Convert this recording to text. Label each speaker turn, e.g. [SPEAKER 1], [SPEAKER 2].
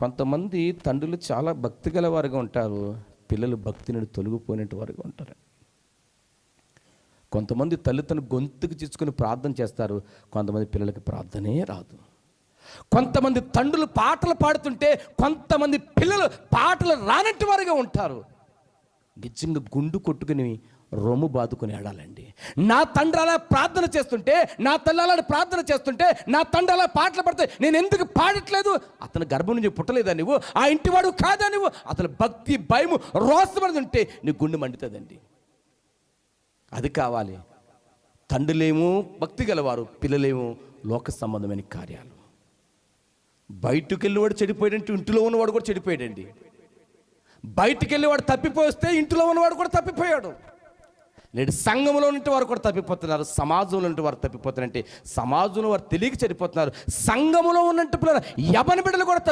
[SPEAKER 1] కొంతమంది తండ్రులు చాలా భక్తి గలవారుగా ఉంటారు పిల్లలు భక్తి నుండి తొలగిపోయినట్టు వారుగా ఉంటారు. కొంతమంది తల్లిదండ్రులు గొంతుకు చిచ్చుకుని ప్రార్థన చేస్తారు కొంతమంది పిల్లలకి ప్రార్థనే రాదు. కొంతమంది తండ్రులు పాటలు పాడుతుంటే కొంతమంది పిల్లలు పాటలు రానట్టు వారుగా ఉంటారు. నిజంగా గుండు కొట్టుకుని రొమ్ము బాదుకుని ఆడాలండి నా తండ్రి అలా ప్రార్థన చేస్తుంటే నా తల్లి అలా ప్రార్థన చేస్తుంటే నా తండ్రి అలా పాటలు పడితే నేను ఎందుకు పాడట్లేదు? అతని గర్భం నుంచి పుట్టలేదా నువ్వు ఆ ఇంటివాడు కాదా నువ్వు అతని భక్తి భయము రోసపడి ఉంటే నీ గుండె మండుతుందండి. అది కావాలి. తండ్రులేమో భక్తి గలవారు పిల్లలేమో లోక సంబంధమైన కార్యాలు. బయటకు వెళ్ళేవాడు చెడిపోయాడంటే ఇంటిలో ఉన్నవాడు కూడా చెడిపోయాడండి. బయటికి వెళ్ళేవాడు తప్పిపోస్తే ఇంటిలో ఉన్నవాడు కూడా తప్పిపోయాడు. నేడు సంఘంలో ఉంటే వారు కూడా తప్పిపోతున్నారు. సమాజంలో ఉంటే వారు తప్పిపోతున్నారంటే సమాజంలో వారు తెలియక చనిపోతున్నారు సంఘములో ఉన్నట్టు పిల్లలు యవన బిడ్డలు కూడా తప్పి